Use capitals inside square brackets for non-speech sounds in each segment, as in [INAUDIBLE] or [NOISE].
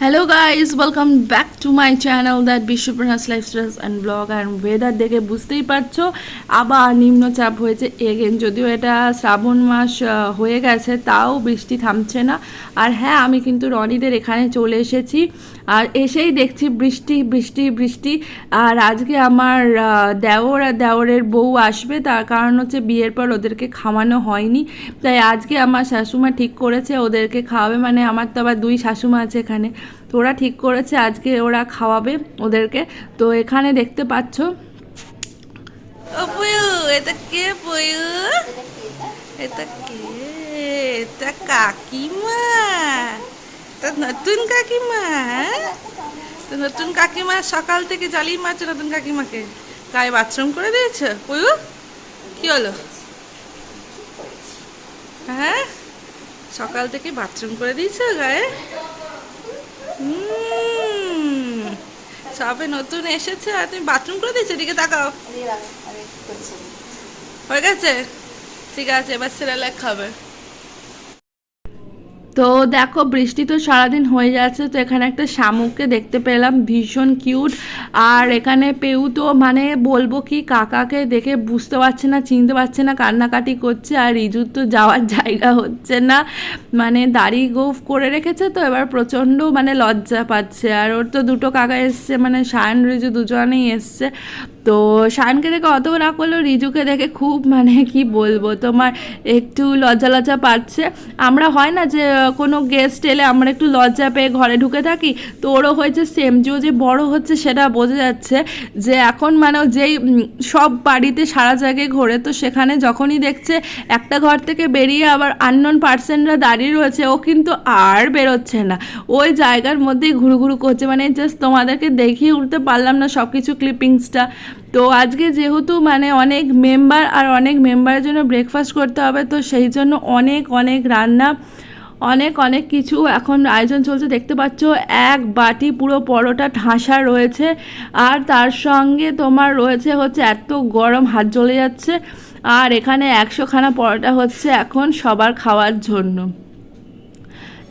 Hello guys welcome back to my channel that বিশ্বপ্রনাস lifestyles and blog and weather দেখে বুঝতেই পারছ। আবার নিম্নচাপ হয়েছে। এগেন যদিও এটা শ্রাবণ মাস হয়ে গেছে, তাও বৃষ্টি থামছে না। আর হ্যাঁ আমি কিন্তু রনিদের এখানে চলে এসেছি। আর এসেই দেখছি বৃষ্টি বৃষ্টি বৃষ্টি। আর আজকে আমার দেওর আর দেওরের বউ আসবে। তার কারণ হচ্ছে বিয়ের পর ওদেরকে খাওয়ানো হয়নি। তাই আজকে আমার শাশুমা ঠিক করেছে, ওদেরকে খাওয়াবে। মানে আমার তো আবার দুই শাশুমা আছে এখানে। তো ওরা ঠিক করেছে, আজকে ওরা খাওয়াবে ওদেরকে। তো এখানে দেখতে পাচ্ছ। ও পুয়ু, এটা কে পুয়ু? এটা কে? এটা কাকিমা? নতুন কাকিমা হ্যাঁ? নতুন কাকিমা সকাল থেকে জ্বালিয়ে মারছে নতুন কাকিমাকে। গায়ে বাথরুম করে দিয়েছে? পুয়ু, কি হলো? হ্যাঁ? সকাল থেকে বাথরুম করে দিয়েছ গায়ে? সবে নতুন এসেছে আর তুমি বাথরুম করে দিয়েছ? এদিকে তাকাও। হয়ে গেছে? ঠিক আছে এবার সেরেলাক খাবে তো দেখো, বৃষ্টি তো সারাদিন হয়ে যাচ্ছে, তো এখানে একটা শামুককে দেখতে পেলাম, ভীষণ কিউট। আর এখানে পেউ তো মানে বলব কি, কাকাকে দেখে বুঝতে পারছে না, চিনতে পারছে না, কান্নাকাটি করছে, আর রিজুর তো যাওয়ার [LAUGHS] জায়গা হচ্ছে না। মানে দাড়ি গোফ করে রেখেছে তো, এবার প্রচণ্ড মানে লজ্জা পাচ্ছে। আর ওর তো দুটো কাকা এসছে মানে সায়ন, রিজু দুজনেই এসছে। তো শানকে দেখে অত না করলেও রিজুকে দেখে খুব মানে কি বলব, তোমার একটু লজ্জা লজ্জা পাচ্ছে। আমরা হয় না যে কোনো গেস্ট এলে আমরা একটু লজ্জা পেয়ে ঘরে ঢুকে থাকি। তো ওরও হয়েছে সেম যে যে বড় হচ্ছে সেটা বোঝা যাচ্ছে যে এখন মানে যেই সব বাড়িতে সারা জায়গায় ঘোরে, তো সেখানে যখনই দেখছে একটা ঘর থেকে বেরিয়ে আবার আননোন পার্সনরা দাঁড়িয়ে রয়েছে, ও কিন্তু আর বেরোচ্ছে না। ওই জায়গার মধ্যেই ঘুরু ঘুরু করছে মানে জাস্ট তোমাদেরকে দেখিয়ে উঠতে পারলাম না সব কিছু ক্লিপিংসটা তো আজকে যেহেতু মানে অনেক মেম্বার আর অনেক মেম্বারের জন্য ব্রেকফাস্ট করতে হবে, তো সেই জন্য অনেক অনেক রান্না অনেক অনেক কিছু এখন আয়োজন চলছে। দেখতে পাচ্ছ, এক বাটি পুরো পরোটা ঠাসা রয়েছে। আর তার সঙ্গে তোমার রয়েছে হচ্ছে এত গরম, হাত জ্বলে যাচ্ছে। আর এখানে একশোখানা পরোটা হচ্ছে এখন সবার খাওয়ার জন্য।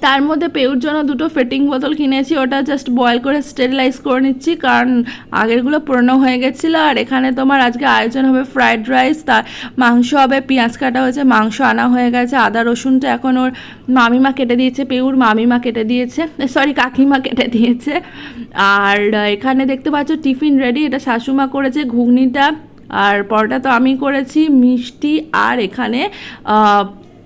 তার মধ্যে পেউর জন্য দুটো ফিটিং বোতল কিনেছি, ওটা জাস্ট বয়েল করে স্টেরিলাইজ করে নিচ্ছি, কারণ আগেরগুলো পুরনো হয়ে গেছিল। আর এখানে তোমার আজকে আয়োজন হবে ফ্রাইড রাইস তার মাংস হবে, পেঁয়াজ কাটা হয়েছে, মাংস আনা হয়ে গেছে, আদা রসুনটা এখন ওর মামিমা কেটে দিয়েছে, পেউর মামিমা কেটে দিয়েছে [LAUGHS] সরি কাকিমা কেটে দিয়েছে। আর এখানে দেখতে পাচ্ছ টিফিন রেডি এটা শাশুমা করেছে, ঘুগনিটা আর পরোটা তো আমি করেছি, মিষ্টি, আর এখানে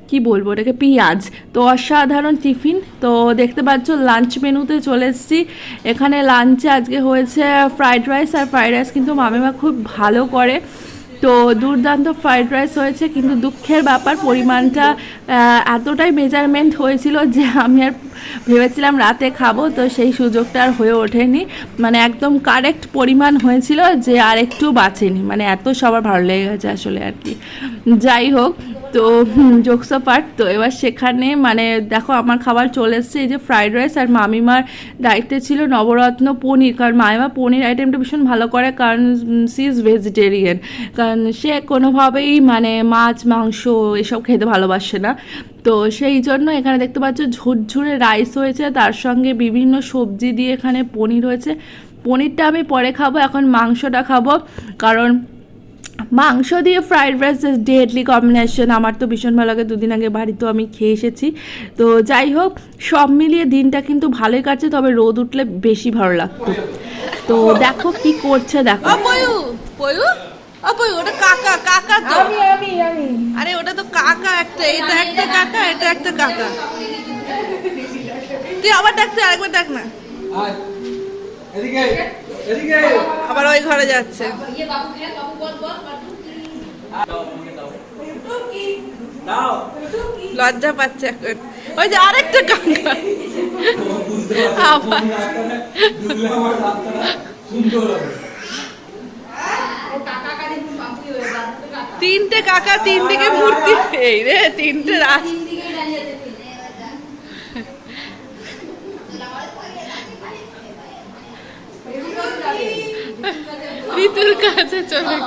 কি বলব এটাকে পেঁয়াজ। তো অসাধারণ টিফিন। তো দেখতে পাচ্ছ, লাঞ্চ মেনুতে চলে এসেছি। এখানে লাঞ্চে আজকে হয়েছে ফ্রাইড রাইস, আর ফ্রাইড রাইস কিন্তু মামিমা খুব ভালো করে। তো দুর্দান্ত ফ্রাইড রাইস হয়েছে, কিন্তু দুঃখের ব্যাপার, পরিমাণটা এতটাই মেজারমেন্ট হয়েছিল যে আমি আর ভেবেছিলাম রাতে খাব, তো সেই সুযোগটা আর হয়ে ওঠেনি। মানে একদম কারেক্ট পরিমাণ হয়েছিল যে আর একটু বাঁচেনি। মানে এত সবার ভালো লেগে গেছে আসলে আর কি। যাই হোক তো জোকসা পার্ট তো এবার সেখানে মানে দেখো, আমার খাবার চলে এসছে, এই যে ফ্রাইড রাইস আর মামিমার দায়িত্বে ছিল নবরত্ন পনির। কারণ মামিমা পনির আইটেমটা ভীষণ ভালো করে, কারণ সি ইজ ভেজিটেরিয়ান। কারণ সে কোনোভাবেই মানে মাছ, মাংস এসব খেতে ভালোবাসে না। তো সেই জন্য এখানে দেখতে পাচ্ছ, ঝুরঝুরে রাইস হয়েছে, তার সঙ্গে বিভিন্ন সবজি দিয়ে এখানে পনির হয়েছে। পনিরটা আমি পরে খাব, এখন মাংসটা খাব, কারণ মাংস দিয়ে ফ্রাইড রাইস ডেডলি কম্বিনেশন আমার তো ভীষণ ভালো লাগে। দুদিন আগে বাড়িতেও আমি খেয়ে এসেছি। তো যাই হোক সব মিলিয়ে দিনটা কিন্তু ভালোই কাটছে তবে রোদ উঠলে বেশি ভালো লাগতো। তো দেখো কি করছে দেখো। পয়ু! পয়ু? পয়ু ওটা কাকা কাকা তো। আমি আমি আমি। আরে ওটা তো কাকা একটা এটা একটা কাকা এটা একটা কাকা। তুই আবার ডাক তুই আরেকবার ডাক না। এদিকে আবার ওই ঘরে যাচ্ছে। লজ্জা পাচ্ছে এখন। ওই যে আরেকটা কাকা আবার। তিনটে কাকা তিন দিকে মূর্তি এই রে তিনটে রাস্তা ঋতুর কাছে চলে